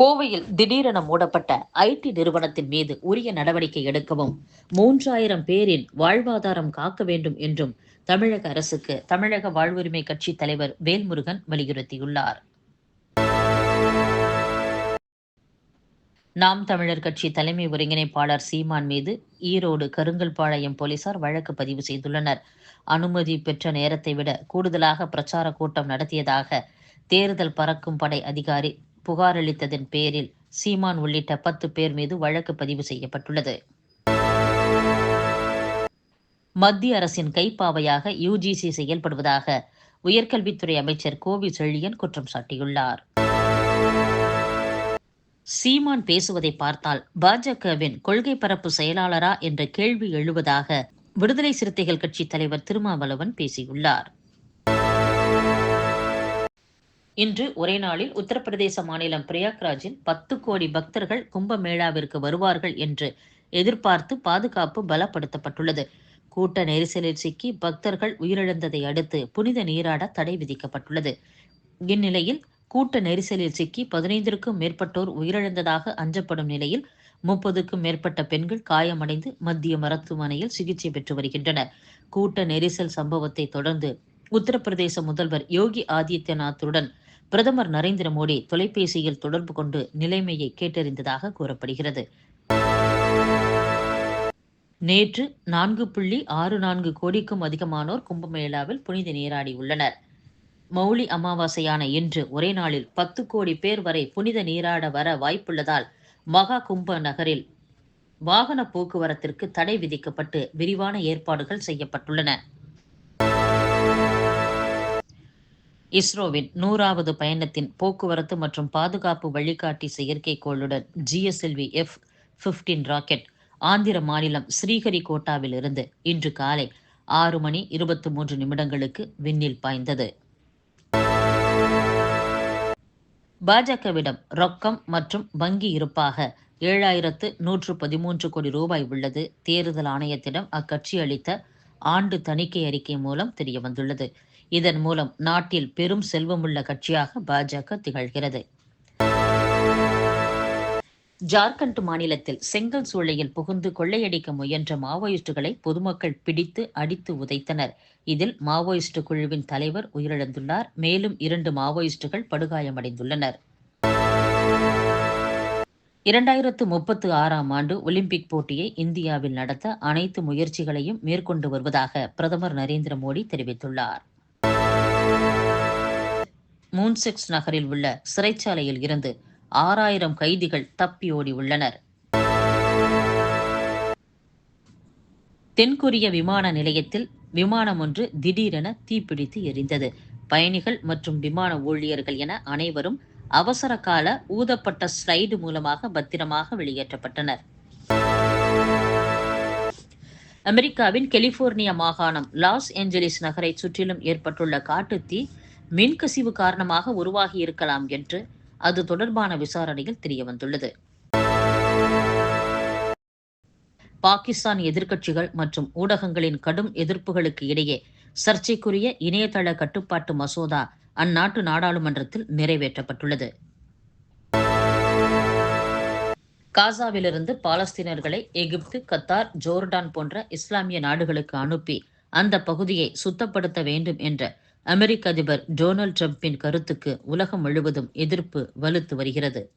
கோவையில் திடீரென மூடப்பட்ட ஐடி நிறுவனத்தின் மீது உரிய நடவடிக்கை எடுக்கவும் மூன்றாயிரம் பேரின் வாழ்வாதாரம் காக்க வேண்டும் என்றும் தமிழக அரசுக்கு தமிழக வாழ்வுரிமை கட்சி தலைவர் வேல்முருகன் வலியுறுத்தியுள்ளார். நாம் தமிழர் கட்சி தலைமை ஒருங்கிணைப்பாளர் சீமான் மீது ஈரோடு கருங்கல்பாளையம் போலீசார் வழக்கு பதிவு செய்துள்ளனர். அனுமதி பெற்ற நேரத்தை விட கூடுதலாக பிரச்சார கூட்டம் நடத்தியதாக தேர்தல் பறக்கும் படை அதிகாரி புகாரளித்ததன் பேரில் சீமான் உள்ளிட்ட பத்து பேர் மீது வழக்கு பதிவு செய்யப்பட்டுள்ளது. மத்திய அரசின் கைப்பாவையாக யுஜிசி செயல்படுவதாக உயர்கல்வித்துறை அமைச்சர் கோவி செழியன் குற்றம் சாட்டியுள்ளார். சீமான் பேசுவதை பார்த்தால் பாஜகவின் கொள்கை பரப்பு செயலாளரா என்ற கேள்வி எழுவதாக விடுதலை சிறுத்தைகள் கட்சி தலைவர் திருமாவளவன் பேசியுள்ளார். இன்று ஒரே நாளில் உத்தரப்பிரதேச மாநிலம் பிரயாக்ராஜில் பத்து கோடி பக்தர்கள் கும்பமேளாவிற்கு வருவார்கள் என்று எதிர்பார்த்து பாதுகாப்பு பலப்படுத்தப்பட்டுள்ளது. கூட்ட நெரிசலில் சிக்கி பக்தர்கள் உயிரிழந்ததை அடுத்து புனித நீராட தடை விதிக்கப்பட்டுள்ளது. இந்நிலையில் கூட்ட நெரிசலில் சிக்கி பதினைந்திற்கும் மேற்பட்டோர் உயிரிழந்ததாக அஞ்சப்படும் நிலையில் முப்பதுக்கும் மேற்பட்ட பெண்கள் காயமடைந்து மத்திய மருத்துவமனையில் சிகிச்சை பெற்று வருகின்றனர். கூட்ட நெரிசல் சம்பவத்தை தொடர்ந்து உத்தரப்பிரதேச முதல்வர் யோகி ஆதித்யநாத்துடன் பிரதமர் நரேந்திர மோடி தொலைபேசியில் தொடர்பு கொண்டு நிலைமையை கேட்டறிந்ததாக கூறப்படுகிறது. நேற்று நான்கு புள்ளி ஆறு நான்கு கோடிக்கும் அதிகமானோர் கும்பமேளாவில் புனித நீராடி உள்ளனர். மௌலி அமாவாசையான இன்று ஒரே நாளில் பத்து கோடி பேர் வரை புனித நீராட வர வாய்ப்புள்ளதால் மகா கும்ப நகரில் வாகன போக்குவரத்திற்கு தடை விதிக்கப்பட்டு விரிவான ஏற்பாடுகள் செய்யப்பட்டுள்ளன. இஸ்ரோவின் நூறாவது பயணத்தின் போக்குவரத்து மற்றும் பாதுகாப்பு வழிகாட்டி செயற்கைக்கோளுடன் GSLV F fifteen rocket Andhra மாநிலம் ஸ்ரீஹரிகோட்டாவிலிருந்து இன்று காலை ஆறு மணி இருபத்தி மூன்று நிமிடங்களுக்கு விண்ணில் பாய்ந்தது. பாஜகவிடம் ரொக்கம் மற்றும் வங்கி இருப்பாக ஏழாயிரத்து நூற்று பதிமூன்று கோடி ரூபாய் உள்ளது. தேர்தல் ஆணையத்திடம் அக்கட்சி அளித்த ஆண்டு தணிக்கை அறிக்கை மூலம் தெரியவந்துள்ளது. இதன் மூலம் நாட்டில் பெரும் செல்வமுள்ள கட்சியாக பாஜக திகழ்கிறது. ஜார்க்கண்ட் மாநிலத்தில் செங்கல் சூளையில் புகுந்து கொள்ளையடிக்க முயன்ற மாவோயிஸ்டுகளை பொதுமக்கள் பிடித்து அடித்து உதைத்தனர். இதில் மாவோயிஸ்டு குழுவின் தலைவர் உயிரிழந்துள்ளார். மேலும் இரண்டு மாவோயிஸ்டுகள் படுகாயமடைந்துள்ளனர். இரண்டாயிரத்து முப்பத்து ஆறாம் ஆண்டு ஒலிம்பிக் போட்டியை இந்தியாவில் நடத்த அனைத்து முயற்சிகளையும் மேற்கொண்டு வருவதாக பிரதமர் நரேந்திர மோடி தெரிவித்துள்ளார். மூன்செக்ஸ் நகரில் உள்ள சிறைச்சாலையில் இருந்து ஆறாயிரம் கைதிகள் தப்பியோடி உள்ளனர். தென்கொரிய விமான நிலையத்தில் விமானம் ஒன்று திடீரென தீப்பிடித்து எரிந்தது. பயணிகள் மற்றும் விமான ஊழியர்கள் என அனைவரும் அவசர கால ஊதப்பட்ட ஸ்லைடு மூலமாக பத்திரமாக வெளியேற்றப்பட்டனர். அமெரிக்காவின் கெலிபோர்னியா மாகாணம் லாஸ் ஏஞ்சலிஸ் நகரை சுற்றிலும் ஏற்பட்டுள்ள காட்டுத்தீ மின்கசிவு காரணமாக உருவாகி இருக்கலாம் என்று அது தொடர்பான விசாரணையில் தெரியவந்துள்ளது. பாகிஸ்தான் எதிர்க்கட்சிகள் மற்றும் ஊடகங்களின் கடும் எதிர்ப்புகளுக்கு இடையே சர்ச்சைக்குரிய இணையதள கட்டுப்பாட்டு மசோதா அந்நாட்டு நாடாளுமன்றத்தில் நிறைவேற்றப்பட்டுள்ளது. காசாவிலிருந்து பாலஸ்தீனர்களை எகிப்து கத்தார் ஜோர்டான் போன்ற இஸ்லாமிய நாடுகளுக்கு அனுப்பி அந்த பகுதியை சுத்தப்படுத்த வேண்டும் என்ற அமெரிக்க அதிபர் டொனால்ட் டிரம்பின் கருத்துக்கு உலகம் முழுவதும் எதிர்ப்பு வலுத்து வருகிறது.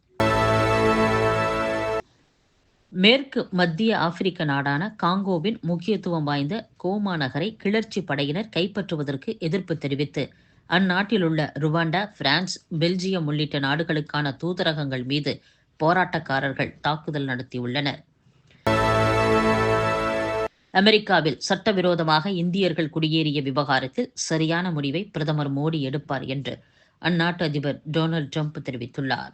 மேற்கு மத்திய ஆப்பிரிக்க நாடான காங்கோவின் முக்கியத்துவம் வாய்ந்த கோமா நகரை கிளர்ச்சி படையினர் கைப்பற்றுவதற்கு எதிர்ப்பு தெரிவித்து அந்நாட்டில் உள்ள ருவாண்டா பிரான்ஸ் பெல்ஜியம் உள்ளிட்ட நாடுகளுக்கான தூதரகங்கள் மீது போராட்டக்காரர்கள் தாக்குதல் நடத்தியுள்ளனர். அமெரிக்காவில் சட்டவிரோதமாக இந்தியர்கள் குடியேறிய விவகாரத்தில் சரியான முடிவை பிரதமர் மோடி எடுப்பார் என்று அந்நாட்டு அதிபர் டொனால்ட் ட்ரம்ப் தெரிவித்துள்ளார்.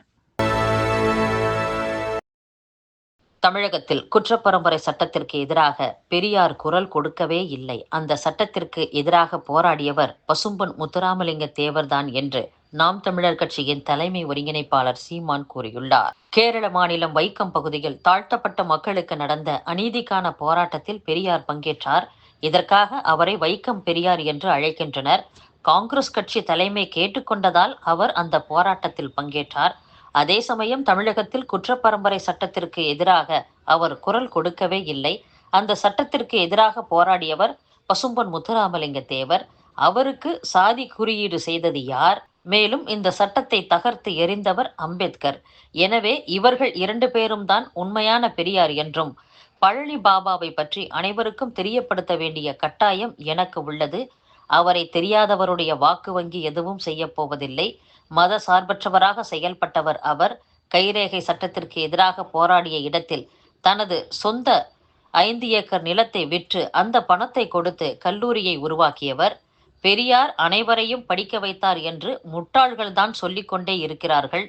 தமிழகத்தில் குற்றப்பரம்பரை சட்டத்திற்கு எதிராக பெரியார் குரல் கொடுக்கவே இல்லை. அந்த சட்டத்திற்கு எதிராக போராடியவர் பசும்பொன் முத்துராமலிங்க தேவர்தான் என்று நாம் தமிழர் கட்சியின் தலைமை ஒருங்கிணைப்பாளர் சீமான் கூறியுள்ளார். கேரள மாநிலம் வைக்கம் பகுதியில் தாழ்த்தப்பட்ட மக்களுக்கு நடந்த அநீதிக்கான போராட்டத்தில் பெரியார் பங்கேற்றார். இதற்காக அவரை வைக்கம் பெரியார் என்று அழைக்கின்றனர். காங்கிரஸ் கட்சி தலைமை கேட்டுக்கொண்டதால் அவர் அந்த போராட்டத்தில் பங்கேற்றார். அதே சமயம் தமிழகத்தில் குற்றப்பரம்பரை சட்டத்திற்கு எதிராக அவர் குரல் கொடுக்கவே இல்லை. அந்த சட்டத்திற்கு எதிராக போராடியவர் பசும்பொன் முத்துராமலிங்க தேவர் அவருக்கு சாதி குறியீடு செய்தது யார்? மேலும் இந்த சட்டத்தை தகர்த்து எறிந்தவர் அம்பேத்கர். எனவே இவர்கள் இரண்டு பேரும் தான் உண்மையான பெரியார் என்றும் பழனி பாபாவை பற்றி அனைவருக்கும் தெரியப்படுத்த வேண்டிய கட்டாயம் எனக்கு உள்ளது. அவரை தெரியாதவருடைய வாக்கு வங்கி எதுவும் செய்யப்போவதில்லை மத சார்பற்றவராக செயல்பட்டவர் அவர். கைரேகை சட்டத்திற்கு எதிராக போராடிய இடத்தில் தனது சொந்த ஐந்து ஏக்கர் நிலத்தை விற்று அந்த பணத்தை கொடுத்து கல்லூரியை உருவாக்கியவர். பெரியார் அனைவரையும் படிக்க வைத்தார் என்று முட்டாள்கள்தான் சொல்லிக்கொண்டே இருக்கிறார்கள்.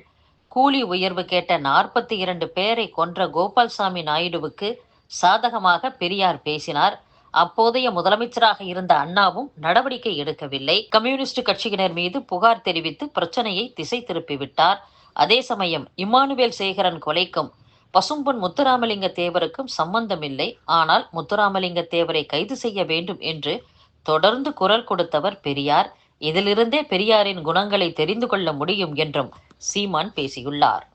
கூலி உயர்வு கேட்ட நாற்பத்தி இரண்டு பேரை கொன்ற கோபால்சாமி நாயுடுவுக்கு சாதகமாக பெரியார் பேசினார். அப்போதைய முதலமைச்சராக இருந்த அண்ணாவும் நடவடிக்கை எடுக்கவில்லை. கம்யூனிஸ்ட் கட்சியினர் மீது புகார் தெரிவித்து பிரச்சனையை திசை திருப்பிவிட்டார். அதே சமயம் இம்மானுவேல் சேகரன் கொலைக்கும் பசும்பொன் முத்துராமலிங்க தேவருக்கும் சம்பந்தமில்லை. ஆனால் முத்துராமலிங்க தேவரை கைது செய்ய வேண்டும் என்று தொடர்ந்து குரல் கொடுத்தவர் பெரியார். இதிலிருந்தே பெரியாரின் குணங்களை தெரிந்து கொள்ள முடியும் என்றும் சீமான் பேசியுள்ளார்.